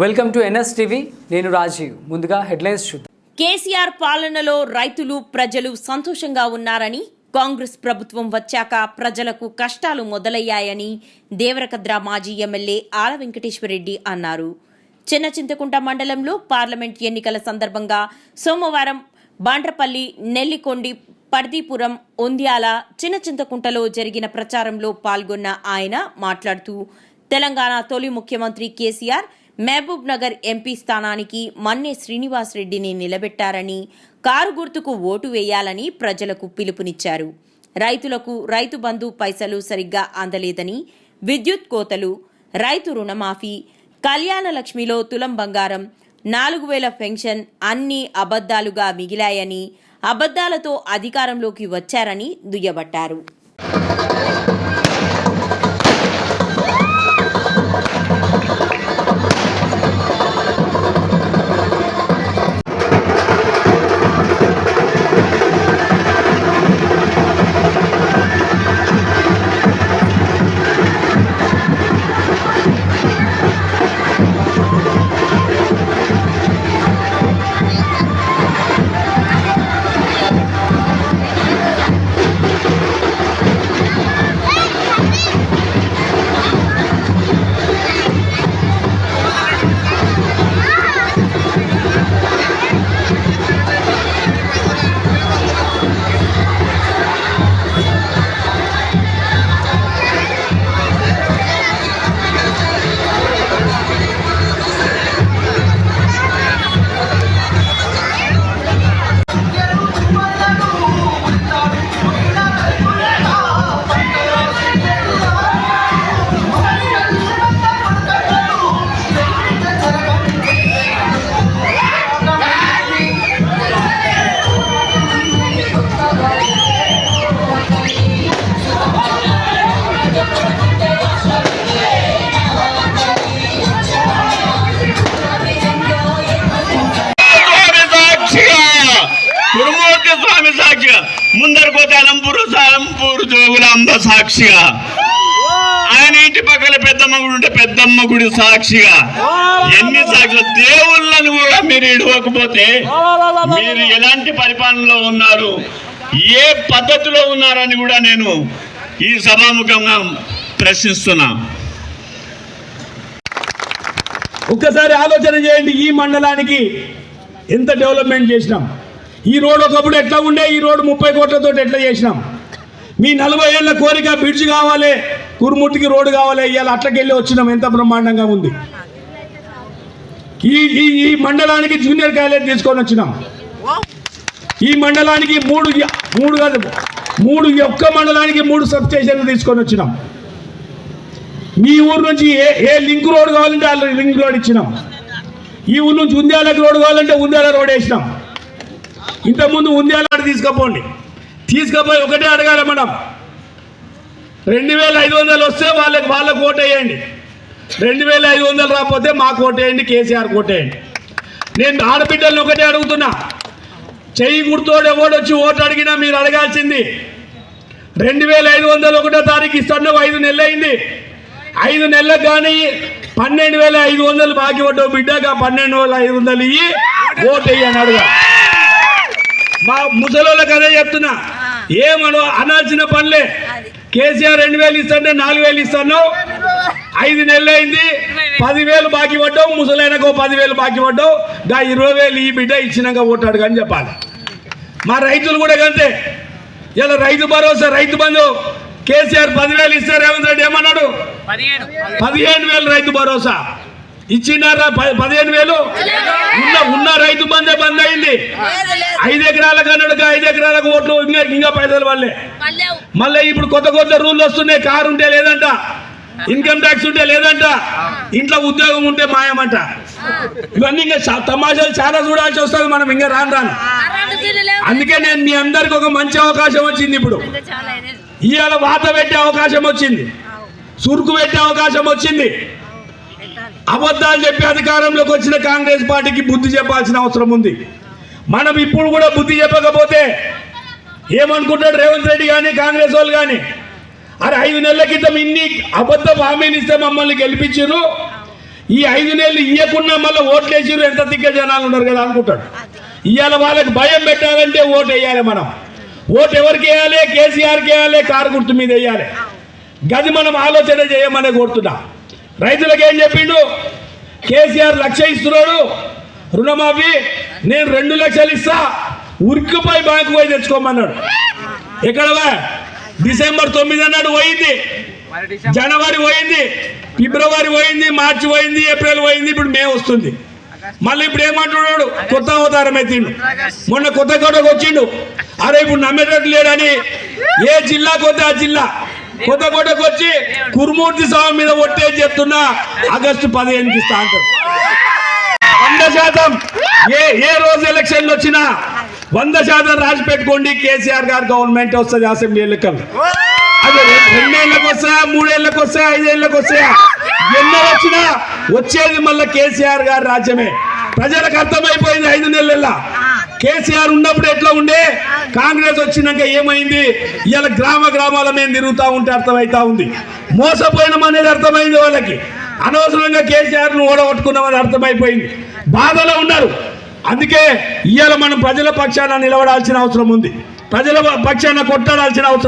Welcome to NS TV. నేను రాజీవ్. ముందుగా headlines చూద్దాం. కేసీఆర్ పాలనలో రైతులు ప్రజలు సంతోషంగా ఉన్నారని కాంగ్రెస్ ప్రభుత్వం వచ్చాక ప్రజలకు కష్టాలు మొదలయ్యాయని దేవరకద్ర మాజీ ఎమ్మెల్యే ఆల వెంకటేశ్వరరెడ్డి అన్నారు. చిన్న చింతకుంట మండలంలో పార్లమెంట్ ఎన్నికల సందర్భంగా సోమవారం బాండ్రపల్లి నెల్లికొండి పర్దీపురం ఒంద్యాల చిన్న చింతకుంటలో జరిగిన ప్రచారంలో పాల్గొన్న ఆయన మాట్లాడుతూ తెలంగాణ తొలి ముఖ్యమంత్రి కేసీఆర్ మహబూబ్ నగర్ ఎంపీ స్థానానికి మన్నే శ్రీనివాస్ రెడ్డిని నిలబెట్టారని కారు గుర్తుకు ఓటు వేయాలని ప్రజలకు పిలుపునిచ్చారు. రైతులకు రైతు బంధు పైసలు సరిగ్గా అందలేదని విద్యుత్ కోతలు రైతు రుణమాఫీ కళ్యాణ లక్ష్మిలో తులం బంగారం నాలుగు వేల పెన్షన్ అన్ని అబద్ధాలుగా మిగిలాయని అబద్ధాలతో అధికారంలోకి వచ్చారని దుయ్యబట్టారు. సాక్షిగా ముందరకు పోతే అలంపూరు అలంపూరు జోగులాంబ సాక్షిగా. ఆయన ఇంటి పక్కన పెద్దమ్మ గుడి ఉంటే పెద్దమ్మ గుడి సాక్షిగా. ఎన్ని సాక్షులు? దేవుళ్ళను కూడా మీరు ఇడవకపోతే మీరు ఎలాంటి పరిపాలనలో ఉన్నారు? ఏ పద్ధతిలో ఉన్నారని కూడా నేను ఈ సభాముఖంగా ప్రశ్నిస్తున్నా. ఒక్కసారి ఆలోచన చేయండి ఈ మండలానికి ఎంత డెవలప్మెంట్ చేసినాం? ఈ రోడ్ ఒకప్పుడు ఎట్లా ఉండే? ఈ రోడ్ ముప్పై కోట్లతో ఎట్లా చేసినాం? మీ నలభై ఏళ్ళ కోరిక బ్రిడ్జ్ కావాలి కురుముట్టికి రోడ్డు కావాలి ఇవాళ అట్లకెళ్ళి వచ్చినాం. ఎంత బ్రహ్మాండంగా ఉంది. ఈ ఈ ఈ మండలానికి జూనియర్ కాలేజ్ తీసుకొని వచ్చినాం. ఈ మండలానికి మూడు మూడు కాదు మూడు ఒక్క మండలానికి మూడు సబ్ స్టేషన్లు తీసుకొని వచ్చినాం. మీ ఊరు నుంచి ఏ ఏ లింక్ రోడ్ కావాలంటే ఆ లింక్ రోడ్ ఇచ్చినాం. ఈ ఊరు నుంచి ఉంద్యాలకు రోడ్ కావాలంటే ఉంద్యాల రోడ్ వేసినాం. ఇంతకుముందు ఉందేలాడు ఆడ తీసుకుపోండి. తీసుకుపోయి ఒకటే అడగాలి మనం రెండు వేల ఐదు వందలు వస్తే వాళ్ళకి వాళ్ళకి ఓటేయండి వేయండి. రెండు వేల ఐదు వందలు రాకపోతే మాకు ఓటేయండి కేసీఆర్ ఓటేయండి నేను ఆడబిడ్డలను ఒకటే అడుగుతున్నా. చెయ్యి గుర్తోడు ఎవడొచ్చి ఓటు అడిగినా మీరు అడగాల్సింది. రెండు వేల ఐదు వందలు ఒకటో తారీఖు ఇస్తున్నావు ఐదు నెలలు అయింది. ఐదు నెలలకు కానీ పన్నెండు వేల ఐదు వందలు బాకీ పడ్డావు బిడ్డగా పన్నెండు వేల ఐదు వందలు ఇవి ఓటు అయ్యి అని అడుగా మా ముసలోళ్ళకి అదే చెప్తున్నా. ఏమను అనాల్సిన పనులే. కేసీఆర్ రెండు వేలు ఇస్తుంటే నాలుగు వేలు ఇస్తున్నావు. ఐదు నెలలు అయింది. పదివేలు బాకీ పడ్డావు. ముసలైనకు పదివేలు బాకీ పడ్డావు. గా ఇరవై వేలు ఈ బిడ్డ ఇచ్చినాక ఓటాడు కానీ చెప్పాలి. మా రైతులు కూడా అంతే ఇలా రైతు భరోసా రైతు బంధు. కేసీఆర్ పదివేలు ఇస్తారు రేవంత్ రెడ్డి ఏమన్నాడు? పదిహేను వేలు రైతు భరోసా. ఇచ్చినారా? పదిహేను వేలు? ఉన్న ఉన్న రైతు బంధే బంద్ అయింది. ఐదు ఎకరాలకు అన్నాడు ఐదు ఎకరాలకు ఓట్లు ఇంకా ఇంకా పైసలు వాళ్ళే మళ్ళీ ఇప్పుడు కొత్త కొత్త రూల్ వస్తున్నాయి. కారు ఉంటే లేదంట. ఇన్కమ్ ట్యాక్స్ ఉంటే లేదంట. ఇంట్లో ఉద్యోగం ఉంటే మాయమంట. ఇవన్నీ ఇంకా తమాషాలు చాలా చూడాల్సి వస్తుంది మనం. ఇంకా రాను రాను. అందుకే నేను మీ అందరికి ఒక మంచి అవకాశం వచ్చింది ఇప్పుడు. ఇవాళ వాత పెట్టే అవకాశం వచ్చింది. సురుకు పెట్టే అవకాశం వచ్చింది. అబద్ధాలు చెప్పి అధికారంలోకి వచ్చిన కాంగ్రెస్ పార్టీకి బుద్ధి చెప్పాల్సిన అవసరం ఉంది. మనం ఇప్పుడు కూడా బుద్ధి చెప్పకపోతే ఏమనుకుంటాడు రేవంత్ రెడ్డి కానీ కాంగ్రెస్ వాళ్ళు కానీ అరే ఐదు నెలల క్రితం ఇన్ని అబద్ధ హామీలు ఇస్తే మమ్మల్ని గెలిపించారు ఈ ఐదు నెలలు ఇయ్యకుండా మళ్ళీ ఓట్లేసారు ఎంత దిగ్గ జనాలు ఉన్నారు కదా అనుకుంటాడు. ఇవాళ వాళ్ళకి భయం పెట్టాలంటే ఓటు వేయాలి మనం. ఓటు ఎవరికి వేయాలి? కేసీఆర్కి వేయాలి? కారు గుర్తు మీద వేయాలి. గది మనం ఆలోచన చేయమని కోరుతున్నాం. రైతులకు ఏం చెప్పిండు? కేసీఆర్ లక్ష ఇస్తున్నాడు రుణమాఫీ నేను రెండు లక్షలు ఇస్తా ఉరికిపై బ్యాంకు పోయి తెచ్చుకోమన్నాడు. ఎక్కడవా డిసెంబర్ తొమ్మిది అన్నాడు పోయింది. జనవరి పోయింది ఫిబ్రవరి పోయింది మార్చి పోయింది ఏప్రిల్ పోయింది ఇప్పుడు మే వస్తుంది. మళ్ళీ ఇప్పుడు ఏమంటున్నాడు? కొత్త అవతారం ఎత్తిండు. మొన్న కొత్త కోటకు వచ్చిండు. అరే ఇప్పుడు నమ్మేటట్టు లేడని ఏ జిల్లా కొత్త ఆ జిల్లా. కొత్త కోటకు వచ్చి కురుమూర్తి స్వామి మీద ఒట్టే చెప్తున్నా ఆగస్టు పదిహేనుకి ఇస్తా అంటారు. వంద శాతం. ఏ ఏ రోజు ఎలక్షన్లు వచ్చినా వంద శాతం రాసి పెట్టుకోండి కేసీఆర్ గారు గవర్నమెంట్ వస్తుంది అసెంబ్లీ ఎన్నికలు. అది రెండేళ్ళకు వస్తాయా మూడేళ్ళకు వస్తాయా ఐదేళ్ళకు వస్తాయా? ఎన్నో వచ్చినా వచ్చేది మళ్ళీ కేసీఆర్ గారి రాజ్యమే. ప్రజలకు అర్థమైపోయింది ఐదు నెలల. కేసీఆర్ ఉన్నప్పుడు ఎట్లా ఉండే? కాంగ్రెస్ వచ్చినాక ఏమైంది? ఇలా గ్రామ గ్రామాల మీద తిరుగుతూ ఉంటే అర్థమవుతా ఉంది. మోసపోయినాం అనేది అర్థమైంది వాళ్ళకి. అనవసరంగా కేసీఆర్ను ఓడగొట్టుకున్నామని అర్థమైపోయింది. బాధలో ఉన్నారు. అందుకే ఇవాళ మనం ప్రజల పక్షాన నిలబడాల్సిన అవసరం ఉంది. ప్రజల పక్షాన కొట్టాడాల్సిన అవసరం